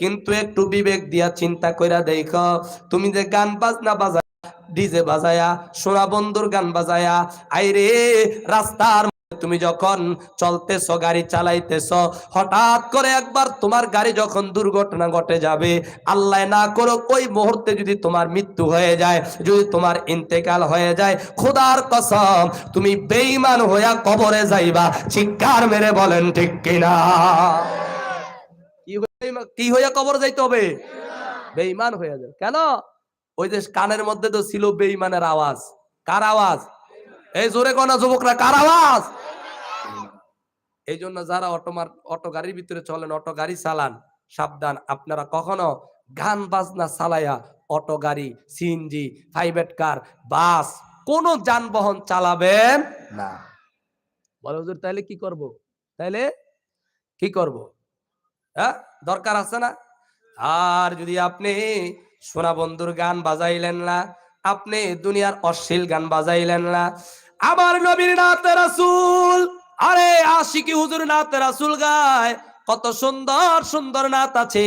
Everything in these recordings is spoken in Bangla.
কিন্তু একটু বিবেক দিয়া চিন্তা কইরা দেখো, তুমি যে গান বাজনা বাজা ডিজে বাজায়া সোনা বন্ধুর গান বাজায়া, আইরে রাস্তার তুমি যখন চলতেছ, গাড়ি চালাইতেছ, হঠাৎ করে একবার তোমার গাড়ি যখন দুর্ঘটনা ঘটে যাবে, আল্লাহ না করো ওই মুহূর্তে যদি তোমার মৃত্যু হয়ে যায়, যদি তোমার ইন্তেকাল হয়ে যায়, খোদার কসম, তুমি বেঈমান হইয়া কবরে যাইবা, চিৎকার মেরে বলেন ঠিক কিনা? কি হইয়া- কবর যাইতে হবে? বেঈমান হয়ে যাবে। কেন? ওই যে কানের মধ্যে তো ছিল বেঈমানের আওয়াজ। কার আওয়াজ? এই জোরে কোনা যুবকরা, কার আওয়াজ? এই জন্য যারা অটোমার অটো গাড়ির ভিতরে চলেন, অটো গাড়ি চালান, সাবধান। আপনারা কখনো গান বাজনা চালায়া অটো গাড়ি সিএনজি প্রাইভেট কার বাস কোন যানবাহন চালাবেন না। বলে হুজুর, তাইলে কি করব? তাইলে কি করব? হ্যাঁ? দরকার আছে না? আর যদি আপনি সোনা বন্ধুর গান বাজাইলেন না, আপনি দুনিয়ার অশ্লীল গান বাজাইলেন না, আমার নবীর নাতে রাসূল, আরে আশিকি হুজুর নাতে রাসূল গায়, কত সুন্দর সুন্দর নাত আছে।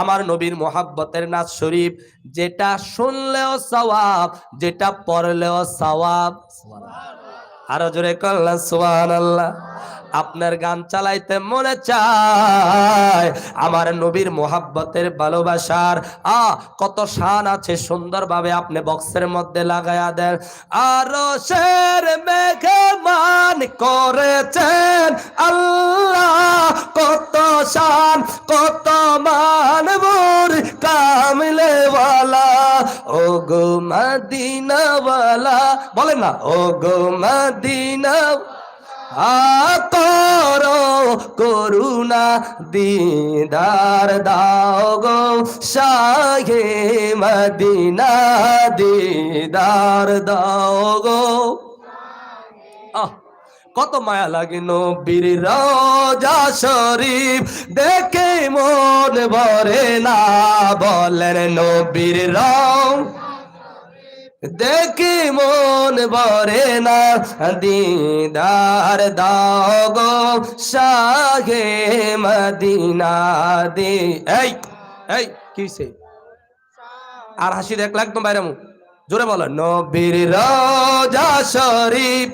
আমার নবীর মোহাব্বতের নাচ শরীফ, যেটা শুনলেও সওয়াব, যেটা পড়লেও সওয়াব। আরও জোরে কল্লা, সুবহানাল্লাহ। আপনার গান চালাইতে মনে চায়। আমার নবীর মোহাব্বতের ভালোবাসার, আ, কত শান আছে সুন্দরভাবে আপনি বক্সের মধ্যে লাগায়া দেন। আরও শের মেঘে মান করেছেন আল্লাহ, কত শান, কত মান মোর কামলে ওয়ালা ও গো মদিনাওয়ালা, বলেন না, ও গো মদিনা আকর করুণা দিদার দাও গো শাহে মদিনা দিদার দাও গো। কত মায়া লাগে নবীর রোজা শরীফ। দেখে মন ভরে না বলেন নবীর রং দেখি মন ভরে না, দিদার দাও গো শাহে মদিনা দি। এই এই কিসে আর হাসি দেখলে একদম বাইরে জোরে বলো, নবীর রোজা শরীফ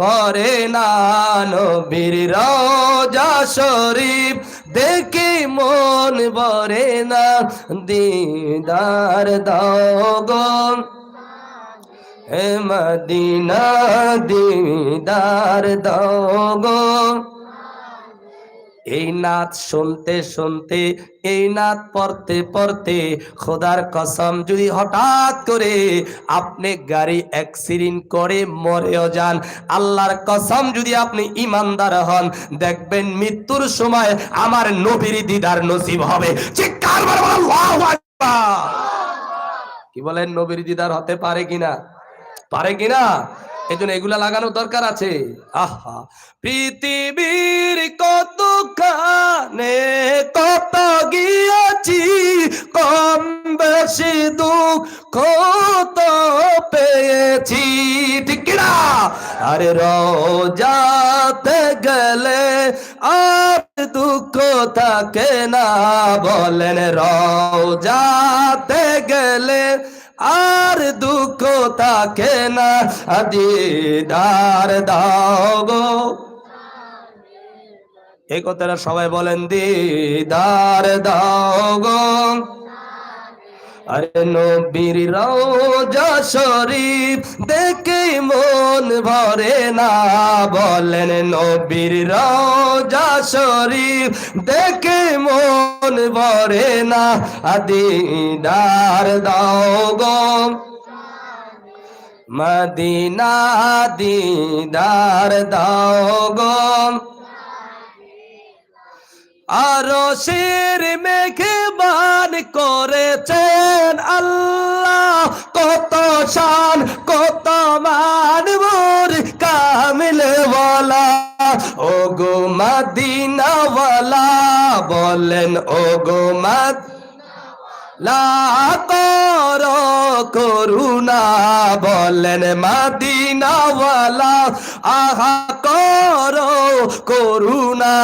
ভরে না, নবীর রোজা শরীফ দেখি মন ভরে না দিদার দাও গো মদিনা দিদার দাও এই নাচ শুনতে শুনতে, এই নাচ পড়তে পড়তে খোদার কসম যদি হঠাৎ করে আপনি গাড়ি অ্যাক্সিডেন্ট করে মরেও যান, আল্লাহর কসম যদি আপনি ইমানদার হন, দেখবেন মৃত্যুর সময় আমার নবীর দিদার নসিব হবে। কি বলেন, নবীর দিদার হতে পারে কিনা? পারে কিনা? এই জন্য এগুলা লাগানোর দরকার আছে। আহা, পৃথিবীর কত খানে কত গিয়েছি, কম বেশি দুঃখ তো পেয়েছি। ঠিক না আরে রোজাতে গেলে আর দুঃখ থাকে না, বলেন রোজাতে গেলে আর দুঃখ তাকে না দিদার দাও গো। এই কথাটা সবাই বলেন, দিদার দাও গো। আরে নবীর রোজা শরীফ দেখে মন ভরে না বলেন নবীর রোজা শরীফ দেখে মন ভরে না। দিদার দাও গো মদিনা দিদার দাও গো আরও শির মেঘবান করেছেন আল্লাহ। কত শান, কত মান মোর কামিল ওয়ালা। ও গো মদিনা ওয়ালা বলেন ও গো মদ করুণা, বলেন মাদিনাওয়ালা। আহা করো করুণা,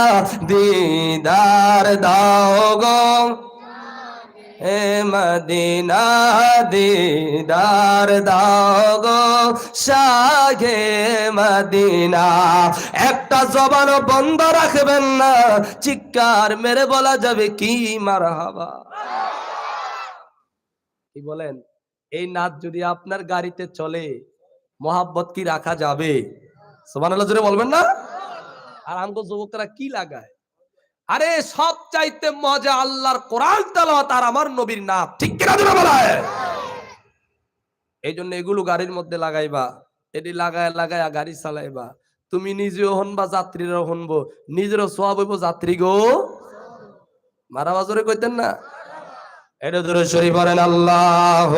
দিদার দাও গো। হে মদিনা দিদার দাও গো শাহে মদিনা। একটা জবান বন্ধ রাখবেন না, চিৎকার মেরে বলা যাবে কি মারহাবা। কি বলেন? এই নাচ যদি আপনার গাড়িতে চলে, মোহাব্বত কি রাখা যাবে? সুবহানাল্লাহ, জোরে বলবেন না? আর আমগো যুবকরা কি লাগায়? আরে সব চাইতে মজা আল্লাহর কোরআন তালাওয়াত আর আমার নবীর নাম। ঠিক কিনা দিনা বলায় এই জন্য এগুলো গাড়ির মধ্যে লাগাইবা, এটি লাগায় লাগায় গাড়ি চালাইবা। তুমি নিজেও হনবা বা হনবো। হনব নিজেরও সব হইব, যাত্রী গো। মারা বাজারে কইতেন না? এটা ধরে শরীফ পড়েন আল্লাহ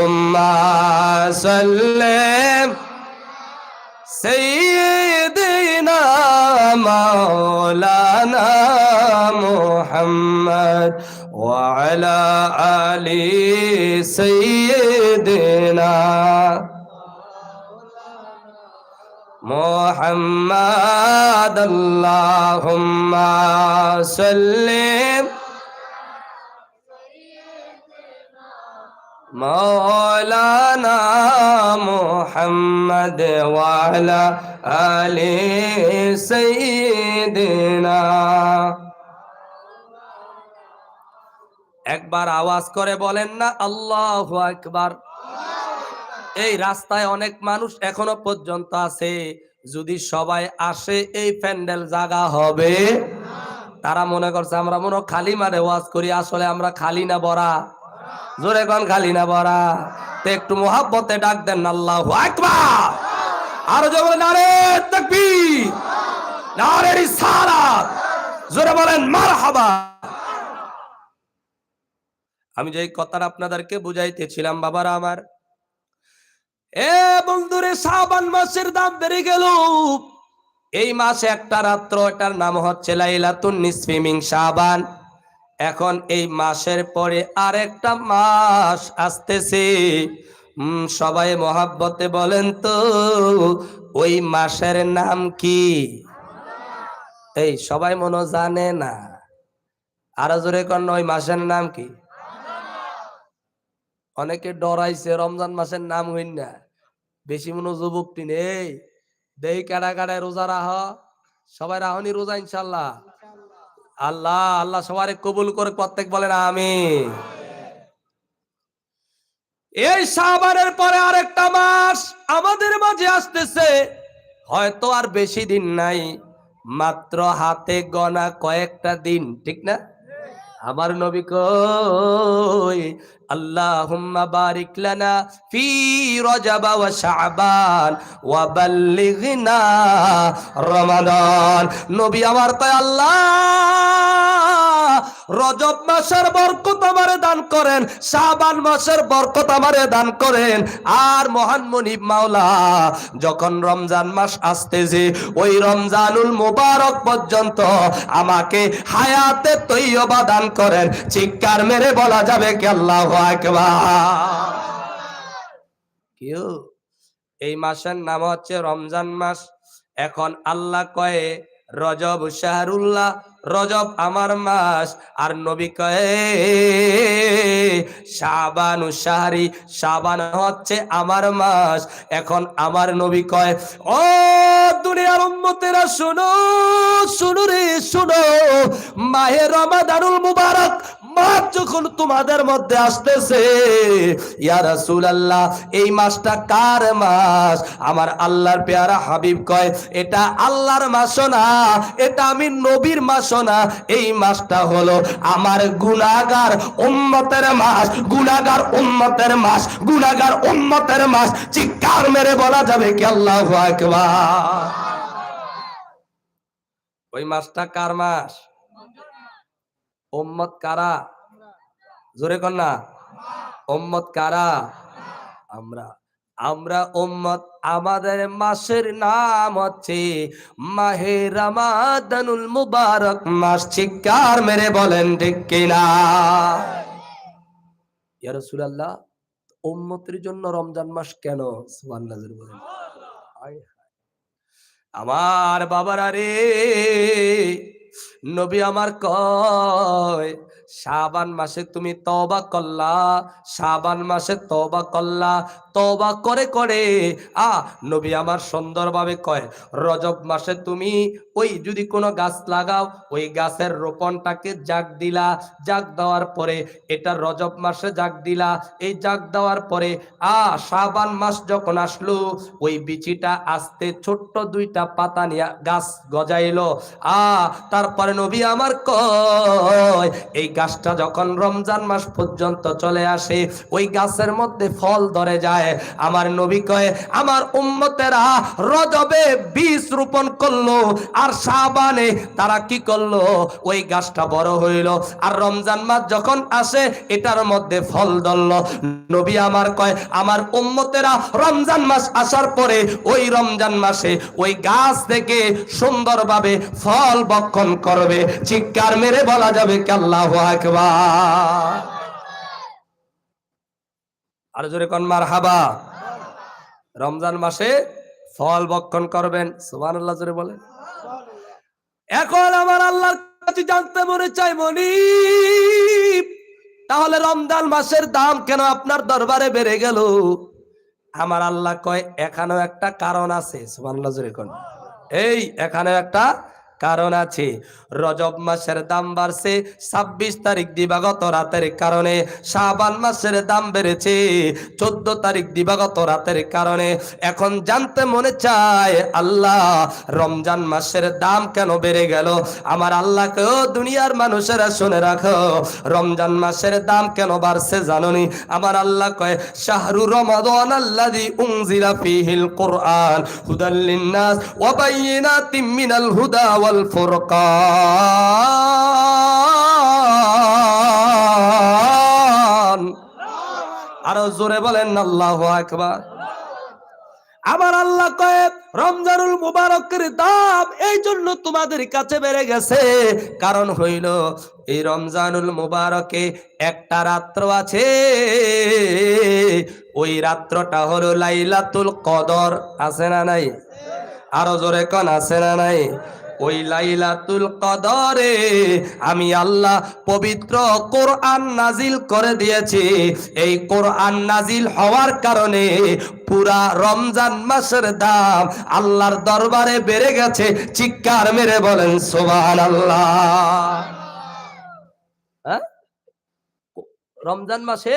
সেই দিনা মাওলানা محمد وعلى آل سيدنا محمد. اللهم سلم. مولانا محمد وعلى آل سيدنا. একবার আওয়াজ করে বলেন না, আল্লাহ একবার এই রাস্তায় অনেক মানুষ এখনও পর্যন্ত আছে। যদি সবাই আসে, এই প্যান্ডেল জাগা হবে। তারা মনে করছে, আমরা মনে খালি মারে ওয়াজ করি, আসলে আমরা খালি না বড়া? জোরে কোন, খালি না বড়া? তো একটু মোহাব্বতে ডাক দেন, আল্লাহ আকবার। আরও জোরে নারে তাকবীর, নারে জোরে বলেন আমি যে কথাটা আপনাদেরকে বুঝাইতেছিলাম, বাবারা আমার। এ বন্ধুরে সাবান মাসের দাম বেড়ে গেল। এই মাসে একটা রাত্র, এটার নাম হচ্ছে লাইলাতুন শাবান। এখন এই মাসের পরে আরেকটা মাস আসতেছে। সবাই মহাব্বতে বলেন তো, ওই মাসের নাম কি? এই, সবাই মনে জানে না। আরও জোরে কন, ওই মাসের নাম কি? অনেকে ডরাইছে, রমজান মাসের নাম হইন না। বেশি মনে যুবক টিন এই দেই কাটা কাটায় রোজা রাহ? সবাই রাহনি রোজা, ইনশাল্লাহ। আল্লাহ আল্লাহ সবারে কবুল করে প্রত্যেক বলেন আমি এই সাবারের পরে আরেকটা মাস আমাদের মাঝে আসতেছে। হয়তো আর বেশি দিন নাই, মাত্র হাতে গনা কয়েকটা দিন, ঠিক না? আমার নবী কই? আল্লাহুম্মা বারিক লানা ফি রজব ওয়া শাবান ওয়া বাল্লিগনা রমাদান। নবী আমার তাই আল্লাহ, রজব মাসের বরকত আমারে করেন, শাবান মাসের বরকত আমারে দান করেন। আর মহান মনিব মাওলা, যখন রমজান মাস আসতেছে, ওই রমজানুল মুবারক পর্যন্ত আমাকে হায়াতে তৈয়বা দান করেন। চিৎকার মেরে বলা যাবে কি আল্লাহু কেউ এই মাসের নাম হচ্ছে রমজান মাস। এখন আল্লাহ কয়ে, রজব শাহরুল্লাহ রজব আমার মাস। আর নবী কয়ে, শাবানু শাহরি, শাবান হচ্ছে আমার মাস। এখন আমার নবী কয়, ও দুনিয়ার উম্মতেরা, শুনো শুনো রে, শুনো। মাহে রমাদানুল মুবারক মাস যখন তোমাদের মধ্যে আসতেছে, ইয়া রাসূলুল্লাহ, এই মাসটা কার মাস? আমার আল্লাহর পেয়ারা হাবিব কয়, এটা আল্লাহর মাস না, এটা আমি নবীর মাস না, এই মাসটা হলো আমার গুনাহগার উম্মতের মাস, গুনাহগার উম্মতের মাস, গুনাহগার উম্মতের মাস। চিৎকার মেরে বলা যাবে কি আল্লাহু আকবার? ওই মাসটা কার মাস? উম্মত কারা? জোরে কন্যা না। উম্মত কারা? আমরা। আমরা উম্মত আমাদের মাসের নাম হচ্ছে মাহে রামাদানুল মুবারক। মাস চিৎকার মেরে বলেন, ঠিক কিনা? ইয়া রাসূলুল্লাহ, উম্মতের জন্য রমজান মাস কেন? বলেন। আমার বাবারা রে নবী আমার কয় শাবান মাসে তুমি তওবা করলা, শাবান মাসে তওবা করলা, তওবা করে করে, আ, নবী আমার সুন্দরভাবে কয়, রজব মাসে তুমি ওই যদি কোনো গাছ লাগাও, ওই গাছের রোপণটাকে জাগ দিলা, জাগ দেওয়ার পরে এটা রজব মাসে জাগ দিলা, এই জাগ দেওয়ার পরে, আ, শাবান মাস যখন আসলো, ওই বিচিটা আস্তে ছোট্ট দুইটা পাতা নিয়ে গাছ গজাইলো, আ, তারপরে নবী আমার কয়, এই গাছটা যখন রমজান মাস পর্যন্ত চলে আসে, ওই গাছের মধ্যে ফল ধরে যায়। আমার নবী কয়, আমার উম্মতেরা রজবে বীজ রোপণ করল আর শাবানে তারা কি করল? ওই গাছটা বড় হইল। আর রমজান মাস যখন আসে, এটার মধ্যে ফল ধরল। নবী আমার কয়, আমার উম্মতেরা রমজান মাস আসার পরে ওই রমজান মাসে ওই গাছ থেকে সুন্দরভাবে ফল বক্ষণ করবে। চিৎকার মেরে বলা যাবে কাল্লাহ আর জোরে কন মার হাবা রমজান মাসে ফল বক্ষণ করবেন, সুবহানাল্লাহ জোরে বলেন। এখন আমার আল্লাহর কাছে জানতে মনে চাই মনি তাহলে রমজান মাসের দাম কেন আপনার দরবারে বেড়ে গেল? আমার আল্লাহ কয়, এখানেও একটা কারণ আছে, সুবহানাল্লাহ জোরে কোন। এই এখানে একটা কারণ আছে। রজব মাসের দাম বাড়ছে, ছাব্বিশ তারিখ দিবাগত রাতের কারণে, শাবান মাসের দাম বেড়েছে, চোদ্দ তারিখ দিবাগত রাতের কারণে। এখন জানতে মনে চায়, আল্লাহ, রমজান মাসের দাম কেন বেড়ে গেল? আমার আল্লাহকে ও দুনিয়ার মানুষেরা শুনে রাখো, রমজান মাসের দাম কেন বাড়ছে জাননি? আমার আল্লাহ কয়, শাহরু রমাদান আল্লাযী উনজিলা ফীহিল কুরআন, হুদাল লিন্নাস ওয়া হুদা ফুরকান। আরও জোরে বলেন, আল্লাহু আকবার। আমার আল্লাহ কয়ে, রমজানুল মুবারকের দাম এই জন্য তোমাদের কাছে বেড়ে গেছে। কারণ হইল, এই রমজানুল মুবারকে একটা রাত্র আছে। ওই রাত্রটা হলো লাইলাতুল কদর। আছে না নাই? আরও জোরে কন, আছে না নাই? ওই লাইলাতুল কদরে আমি আল্লাহ পবিত্র কোরআন নাজিল করে দিয়েছি এই কোরআন নাজিল হওয়ার কারণে পুরা রমজান মাসের দাম আল্লাহর দরবারে বেড়ে গেছে চিৎকার মেরে বলেন সোবান আল্লাহ হ্যাঁ? রমজান মাসে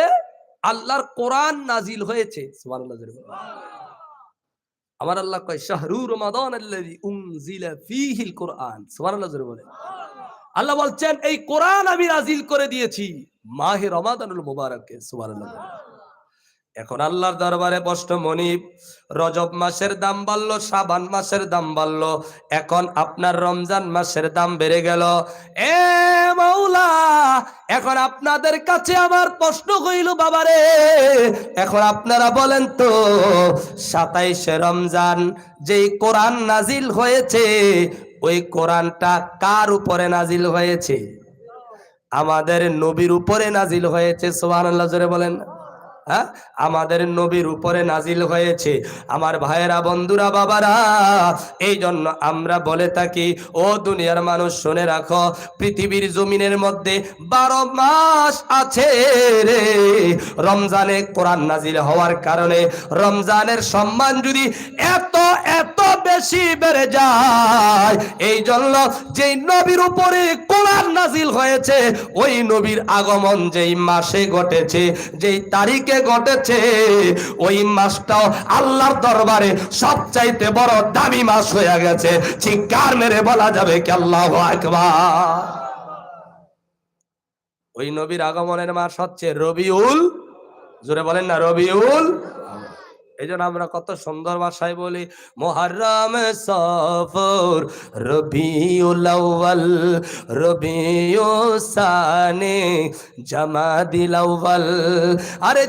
আল্লাহর কোরআন নাজিল হয়েছে বলেন। আমার আল্লাহ কয়, শাহরু রমাদান আল্লাযী উনজিলা ফীহিল কোরআন। সুবহানাল্লাহ, জোরে বলেন। আল্লাহ বলছেন, এই কোরআন আমি নাজিল করে দিয়েছি মাহে রমাদানুল মুবারকে। সুবহানাল্লাহ। এখন আল্লাহর দরবারে প্রশ্ন মনিব, রজব মাসের দাম বাড়লো, শাবান মাসের দাম বাড়লো, এখন আপনার রমজান মাসের দাম বেড়ে গেল। এ মাওলা, এখন আপনাদের কাছে আমার প্রশ্ন হইল বাবারে, এখন আপনারা বলেন তো, সাতাইশে রমজান যেই কোরআন নাজিল হয়েছে, ওই কোরআনটা কার উপরে নাজিল হয়েছে? আমাদের নবীর উপরে নাজিল হয়েছে সোহান আল্লাহ জোরে বলেন হ্যাঁ? আমাদের নবীর উপরে নাজিল হয়েছে। আমার ভাইয়েরা, বন্ধুরা, বাবারা এই জন্য আমরা বলে থাকি, ও দুনিয়ার মানুষ, শুনে রাখো, পৃথিবীর জমিনের মধ্যে বারো মাস আছে রে। রমজানে কোরআন নাজিল হওয়ার কারণে রমজানের সম্মান যদি এত এত বেশি বেড়ে যায়। এই জন্য যেই নবীর উপরে কোরআন নাজিল হয়েছে, ওই নবীর আগমন যেই মাসে ঘটেছে, যেই তারিখে ঘটেছে, ওই মাসটাও আল্লাহর দরবারে সবচাইতে বড় দামি মাস হয়ে গেছে। চিৎকার মেরে বলা যাবে কি আল্লাহ আকবার? ওই নবীর আগমনের মাস হচ্ছে রবিউল জোরে বলেন না, রবিউল এই জন্য আমরা কত সুন্দর ভাষায় বলি, মোহারম সফর রবিউল আউয়াল রবিউসানে জামাদিল আউয়াল। আরে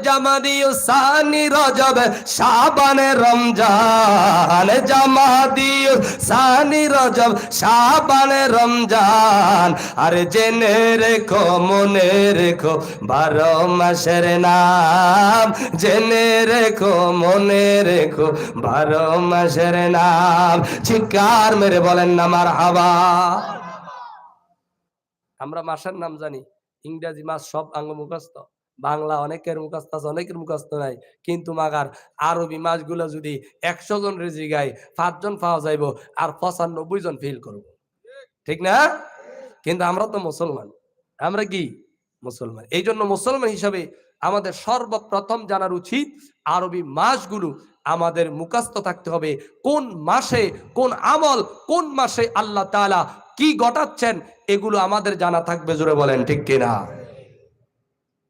সানি রজব, শাবানে রমজান। জামাদিউ সানি রজব, শাবানে রমজান। আরে জেনে রেখো, মনে রেখো, বারো মাসের নাম। জেনে রেখো, মনে রেখো। বারো মাসের নাম। চিৎকার মেরে বলেন না মার হাবা আমরা মাসের নাম জানি। ইংরেজি মাস সব আঙ্গ মুখস্থ বাংলা অনেকের মুখস্থ আছে, অনেকের মুখস্থ নাই। কিন্তু মাগার আরবি মাসগুলো যদি একশো জন রেজি গায় পাঁচজন পাওয়া যাইব আর পঁচানব্বই জন ফিল করব। ঠিক না? কিন্তু আমরা তো মুসলমান। আমরা কি? মুসলমান। এই জন্য মুসলমান হিসাবে আমাদের সর্বপ্রথম জানার উচিত আরবি মাসগুলো আমাদের মুখস্থ থাকতে হবে। কোন মাসে, কোন আমল, কোন মাসে আল্লাহ তাআলা কি ঘটাচ্ছেন, এগুলো আমাদের জানা থাকবে, জোরে বলেন, ঠিক কিনা?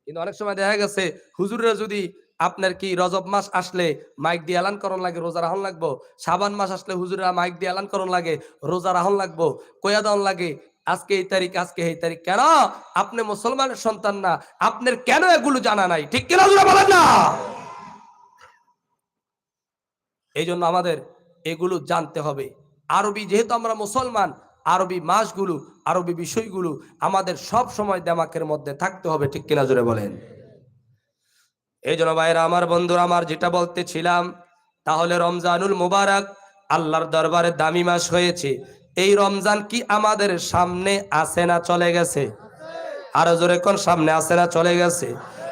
কিন্তু অনেক সময় দেখা গেছে, হুজুররা যদি আপনার কি রজব মাস আসলে মাইক দিয়ে এলান করন লাগে, রোজা রাহন লাগবো? সাবান মাস আসলে হুজুরা মাইক দিয়ে এলান করন লাগে, রোজা রাহন লাগবো? কয়া দাওন লাগে? আজকে এই তারিখ, আজকে এই তারিখ। কেন? আপনি মুসলমানের সন্তান না। আপনার কেন এগুলো জানা নাই? ঠিক কিনা বলেন না? এই জন্য আমাদের এগুলো জানতে হবে। আরবি যেহেতু আমরা মুসলমান, আরবি মাসগুলো, আরবি বিষয়গুলো আমাদের সব সময় দেমাকের মধ্যে থাকতে হবে। ঠিক কিনা জোরে বলেন? এই জন্য ভাইরা, আমার বন্ধুরা, আমার যেটা বলতেছিলাম, তাহলে রমজানুল মুবারক আল্লাহর দরবারে দামি মাস হয়েছে। এই রমজান কি আমাদের সামনে আসে না চলে গেছে? আরও জোরে কোন সামনে আসে না চলে গেছে?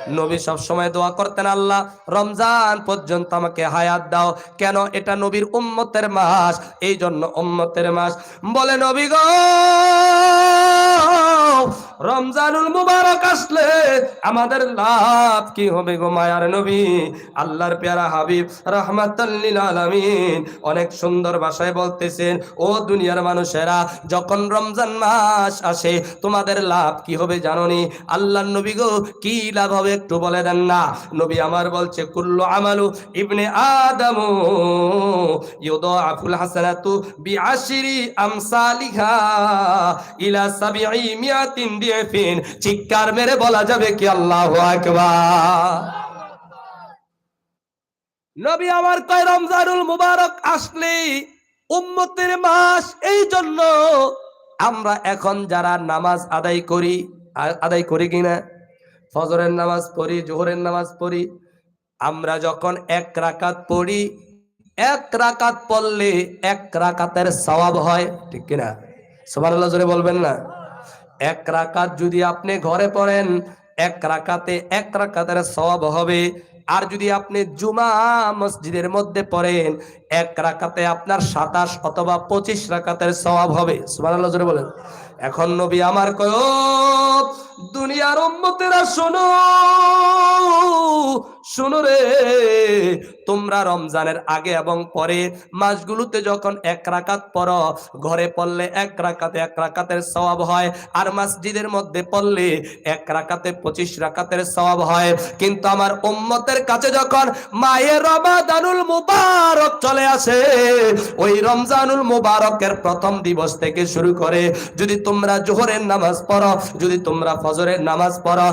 নবী সব সময় দোয়া করতেন, আল্লাহ, রমজান পর্যন্ত আমাকে হায়াত দাও। কেন? এটা নবীর উম্মতের মাস এই জন্য উম্মতের মাস। বলে, নবী গো রমজানুল মুবারক আসলে আমাদের লাভ কি হবে গো মায়ার নবী? আল্লাহর পেয়ারা হাবিব রহমাতাল্লিল আলামিন। অনেক সুন্দর ভাষায় বলতেছেন, ও দুনিয়ার মানুষেরা, যখন রমজান মাস আসে, তোমাদের লাভ কি হবে জানোনি? আল্লাহর নবী গো, কি লাভ হবে একটু বলে দেন না। নবী আমার বলছে, কুল্লু আমালু ইবনে আদমু ইউদাআফুল হাসানাতু বিআশরি আমসালিহা ইলা সাবিঈ মিয়াতিন চিৎকার মেরে বলা যাবে কি আল্লাহু নবী আমার কয়, রমজানুল মুবারক উম্মতের মাস, এই জন্য আমরা এখন যারা নামাজ আদায় করি আদায় করি কিনা? ফজরের নামাজ পড়ি, জোহরের নামাজ পড়ি, আমরা যখন এক রাকাত পড়ি, এক রাকাত পড়লে এক রাকাতের সওয়াব হয়, ঠিক কিনা? সুবহানাল্লাহ, জোরে বলবেন না? এক রাকাত যদি আপনি ঘরে পড়েন, এক রাকাতে এক রাকাতের সওয়াব হবে। আর যদি আপনি জুমা মসজিদের মধ্যে পড়েন, এক রাকাতে আপনার সাতাশ অথবা পঁচিশ রাকাতের সওয়াব হবে। জোরে বলেন। এখন নবী আমার কয় দুনিয়ার শোনো শোনো রে তোমরা রমজানের আগে এবং পরে মাসগুলোতে যখন এক রাকাত পড়ো, ঘরে পড়লে এক রাকাতে এক রাকাতের সওয়াব হয় আর মসজিদের মধ্যে পড়লে এক রাকাতে পঁচিশ রাকাতের সওয়াব হয়। কিন্তু আমার উম্মতের কাছে যখন মায়ের রমাদানুল মুবারক চলে আসে, ওই রমজানুল মুবারকের প্রথম দিবস থেকে শুরু করে, যদি তোমরা জোহরের নামাজ পড়ো, যদি তোমরা ফজরের নামাজ পড়ো,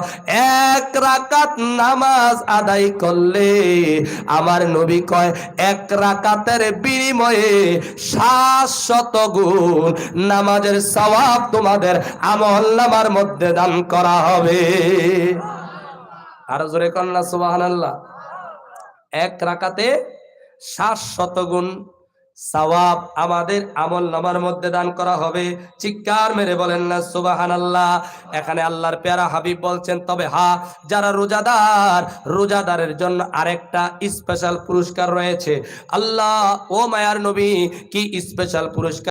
এক রাকাত নামাজ আদায় করলে আমার নবী কয়, এক রাকাতের বিনিময়ে সাতশত গুণ নামাজের সওয়াব তোমাদের আমল নামার মধ্যে দান করা হবে। আর জোরে কন্যা সুবহানাল্লাহ। এক রাকাতে সাত শতগুণ সওয়াব আমাদের আমল নামার মধ্যে দান করা হবে। চিৎকার মেরে বলেন না সুবাহান আল্লাহ এখানে আল্লাহর পেয়ারা হাবিব বলছেন, তবে হা, যারা রোজাদার, রোজাদারের জন্য আরেকটা স্পেশাল পুরস্কার রয়েছে। আল্লাহ, ও মায়ার নবী, কি স্পেশাল পুরস্কার?